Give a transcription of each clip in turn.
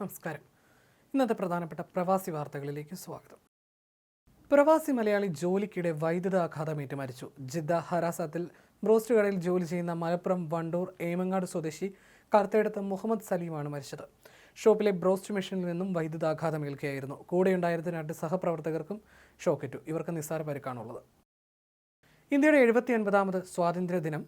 നമസ്കാരം. ഇന്നത്തെ പ്രധാനപ്പെട്ട പ്രവാസി വാർത്തകളിലേക്ക് സ്വാഗതം. പ്രവാസി മലയാളി ജോലിക്കിടെ വൈദ്യുതാഘാതമേറ്റ് മരിച്ചു ജിദ്ദ ഹരാസത്തിൽ ബ്രോസ്റ്റ് കടയിൽ ജോലി ചെയ്യുന്ന മലപ്പുറം വണ്ടൂർ ഏമങ്ങാട് സ്വദേശി കർത്തയിടത്ത് മുഹമ്മദ് സലീമാണ് മരിച്ചത്. ഷോപ്പിലെ ബ്രോസ്റ്റ് മെഷീനിൽ നിന്നും വൈദ്യുതാഘാതമേൽക്കുകയായിരുന്നു കൂടെയുണ്ടായിരുന്ന രണ്ട് സഹപ്രവർത്തകർക്കും ഷോക്കേറ്റു. ഇവർക്ക് നിസ്സാര പരിക്കാണുള്ളത്. ഇന്ത്യയുടെ എഴുപത്തി ഒൻപതാമത് സ്വാതന്ത്ര്യ ദിനം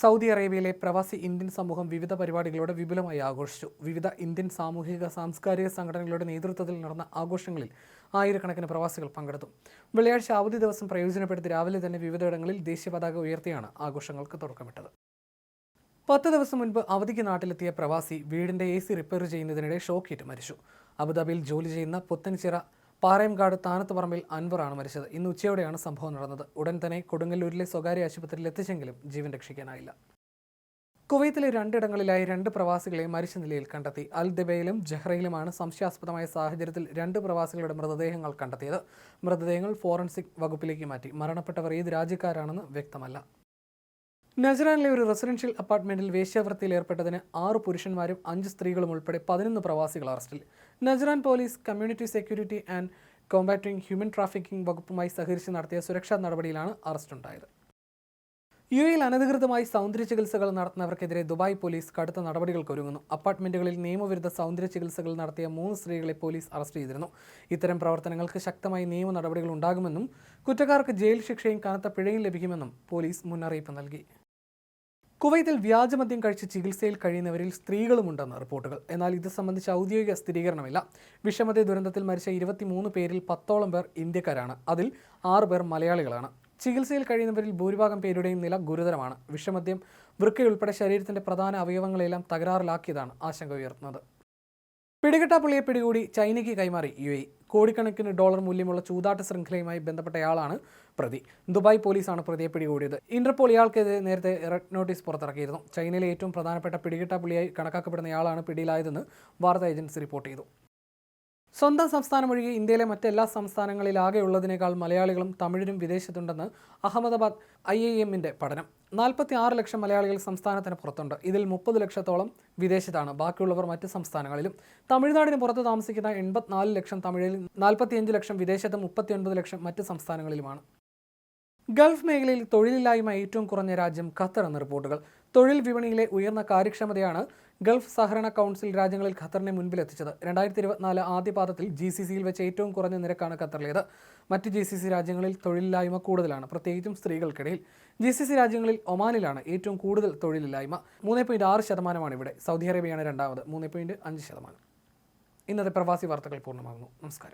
സൗദി അറേബ്യയിലെ പ്രവാസി ഇന്ത്യൻ സമൂഹം വിവിധ പരിപാടികളോടെ വിപുലമായി ആഘോഷിച്ചു. വിവിധ ഇന്ത്യൻ സാമൂഹിക സാംസ്കാരിക സംഘടനകളുടെ നേതൃത്വത്തിൽ നടന്ന ആഘോഷങ്ങളിൽ ആയിരക്കണക്കിന് പ്രവാസികൾ പങ്കെടുത്തു. വെള്ളിയാഴ്ച അവധി ദിവസം പ്രയോജനപ്പെടുത്തി രാവിലെ തന്നെ വിവിധയിടങ്ങളിൽ ദേശീയ പതാക ഉയർത്തിയാണ് ആഘോഷങ്ങൾക്ക് തുടക്കമിട്ടത്. പത്ത് ദിവസം മുൻപ് അവധിക്ക് നാട്ടിലെത്തിയ പ്രവാസി വീടിന്റെ എ സി റിപ്പയർ ചെയ്യുന്നതിനിടെ ഷോക്കേറ്റ് മരിച്ചു. അബുദാബിയിൽ ജോലി ചെയ്യുന്ന പുത്തൻചിറ പാറയംകാട് താനത്ത് പറമ്പിൽ അൻവറാണ് മരിച്ചത്. ഇന്ന് ഉച്ചയോടെയാണ് സംഭവം നടന്നത്. ഉടൻ തന്നെ കൊടുങ്ങല്ലൂരിലെ സ്വകാര്യ ആശുപത്രിയിൽ എത്തിച്ചെങ്കിലും ജീവൻ രക്ഷിക്കാനായില്ല. കുവൈത്തിലെ രണ്ടിടങ്ങളിലായി രണ്ട് പ്രവാസികളെ മരിച്ച നിലയിൽ കണ്ടെത്തി. അൽ ദബയിലും ജഹ്റയിലുമാണ് സംശയാസ്പദമായ സാഹചര്യത്തിൽ രണ്ട് പ്രവാസികളുടെ മൃതദേഹങ്ങൾ കണ്ടെത്തിയത്. മൃതദേഹങ്ങൾ ഫോറൻസിക് വകുപ്പിലേക്ക് മാറ്റി. മരണപ്പെട്ടവർ ഏത് രാജ്യക്കാരാണെന്ന് വ്യക്തമല്ല. നജറാനിലെ ഒരു റെസിഡൻഷ്യൽ അപ്പാർട്ട്മെന്റിൽ വേശ്യാവൃത്തിയിൽ ഏർപ്പെട്ടതിന് ആറ് പുരുഷന്മാരും അഞ്ച് സ്ത്രീകളും ഉൾപ്പെടെ പതിനൊന്ന് പ്രവാസികൾ അറസ്റ്റിൽ. Najran police community security and combating human trafficking വകുപ്പുമായി സഹകരിച്ച് നടത്തിയ സുരക്ഷാ നടപടിയിലാണ് അറസ്റ്റുണ്ടായത് യു എയിൽ അനധികൃതമായി സൗന്ദര്യ ചികിത്സകൾ നടത്തുന്നവർക്കെതിരെ ദുബായ് പോലീസ് കടുത്ത നടപടികൾക്ക് ഒരുങ്ങുന്നു അപ്പാർട്ട്മെന്റുകളിൽ നിയമവിരുദ്ധ സൗന്ദര്യ ചികിത്സകൾ നടത്തിയ മൂന്ന് സ്ത്രീകളെ പോലീസ് അറസ്റ്റ് ചെയ്തിരുന്നു. ഇത്തരം പ്രവർത്തനങ്ങൾക്ക് ശക്തമായി നിയമ നടപടികൾ ഉണ്ടാകുമെന്നും കുറ്റക്കാർക്ക് ജയിൽ ശിക്ഷയും കനത്ത പിഴയും ലഭിക്കുമെന്നും പോലീസ് മുന്നറിയിപ്പ് നൽകി. കുവൈത്തിൽ വ്യാജമദ്യം കഴിച്ച് ചികിത്സയിൽ കഴിയുന്നവരിൽ സ്ത്രീകളുമുണ്ടെന്ന് റിപ്പോർട്ടുകൾ. എന്നാൽ ഇത് സംബന്ധിച്ച് ഔദ്യോഗിക സ്ഥിരീകരണമില്ല. വിഷമത ദുരന്തത്തിൽ മരിച്ച ഇരുപത്തിമൂന്ന് പേരിൽ പത്തോളം പേർ ഇന്ത്യക്കാരാണ്. അതിൽ ആറ് പേർ മലയാളികളാണ്. ചികിത്സയിൽ കഴിയുന്നവരിൽ ഭൂരിഭാഗം പേരുടെയും നില ഗുരുതരമാണ്. വിഷമദ്യം വൃക്കയുൾപ്പെടെ ശരീരത്തിന്റെ പ്രധാന അവയവങ്ങളെല്ലാം തകരാറിലാക്കിയതാണ് ആശങ്ക ഉയർത്തുന്നത്. പിടികെട്ടാപ്പുള്ളിയെ പിടികൂടി ചൈനയ്ക്ക് കൈമാറി യു കോടിക്കണക്കിന് ഡോളർ മൂല്യമുള്ള ചൂതാട്ട ശൃംഖലയുമായി ബന്ധപ്പെട്ടയാളാണ് പ്രതി. ദുബായ് പോലീസാണ് പ്രതിയെ പിടികൂടിയത്. ഇന്റർപോൾ ഇയാൾക്കെതിരെ നേരത്തെ റെഡ് നോട്ടീസ് പുറത്തിറക്കിയിരുന്നു. ചൈനയിലെ ഏറ്റവും പ്രധാനപ്പെട്ട പിടികിട്ടാപ്പുള്ളിയായി കണക്കാക്കപ്പെടുന്നയാളാണ് പിടിയിലായതെന്ന് വാർത്താ ഏജൻസി റിപ്പോർട്ട് ചെയ്തു. സ്വന്തം സംസ്ഥാനം ഒഴികെ ഇന്ത്യയിലെ മറ്റെല്ലാ സംസ്ഥാനങ്ങളിലാകെ ഉള്ളതിനേക്കാൾ മലയാളികളും തമിഴിനും വിദേശത്തുണ്ടെന്ന് അഹമ്മദാബാദ് ഐ ഐ എമ്മിന്റെ പഠനം. നാൽപ്പത്തി ആറ് ലക്ഷം മലയാളികൾ സംസ്ഥാനത്തിന് പുറത്തുണ്ട്. ഇതിൽ മുപ്പത് ലക്ഷത്തോളം വിദേശത്താണ്. ബാക്കിയുള്ളവർ മറ്റ് സംസ്ഥാനങ്ങളിലും. തമിഴ്നാടിന് പുറത്ത് താമസിക്കുന്ന എൺപത്തിനാല് ലക്ഷം തമിഴിൽ നാൽപ്പത്തിയഞ്ച് ലക്ഷം വിദേശത്തും മുപ്പത്തിയൊൻപത് ലക്ഷം മറ്റ് സംസ്ഥാനങ്ങളിലുമാണ്. ഗൾഫ് മേഖലയിൽ തൊഴിലില്ലായ്മ ഏറ്റവും കുറഞ്ഞ രാജ്യം ഖത്തർ എന്ന റിപ്പോർട്ടുകൾ. തൊഴിൽ വിപണിയിലെ ഉയർന്ന കാര്യക്ഷമതയാണ് ഗൾഫ് സഹകരണ കൗൺസിൽ രാജ്യങ്ങളിൽ ഖത്തറിനെ മുൻപിലെത്തിച്ചത്. രണ്ടായിരത്തി ഇരുപത്തിനാല് ആദ്യപാദത്തിൽ ജി സി സിയിൽ വെച്ച് ഏറ്റവും കുറഞ്ഞ നിരക്കാണ് ഖത്തറിലേത്. മറ്റ് ജി സി സി രാജ്യങ്ങളിൽ തൊഴിലില്ലായ്മ കൂടുതലാണ് പ്രത്യേകിച്ചും സ്ത്രീകൾക്കിടയിൽ. ജി സി സി രാജ്യങ്ങളിൽ ഒമാനിലാണ് ഏറ്റവും കൂടുതൽ തൊഴിലില്ലായ്മ. മൂന്ന് പോയിന്റ് ആറ് ശതമാനമാണ് ഇവിടെ. സൗദി അറേബ്യയാണ് രണ്ടാമത്. മൂന്ന് പോയിന്റ് അഞ്ച് ശതമാനം. ഇന്നത്തെ പ്രവാസി വാർത്തകൾ പൂർണമാകുന്നു. നമസ്കാരം.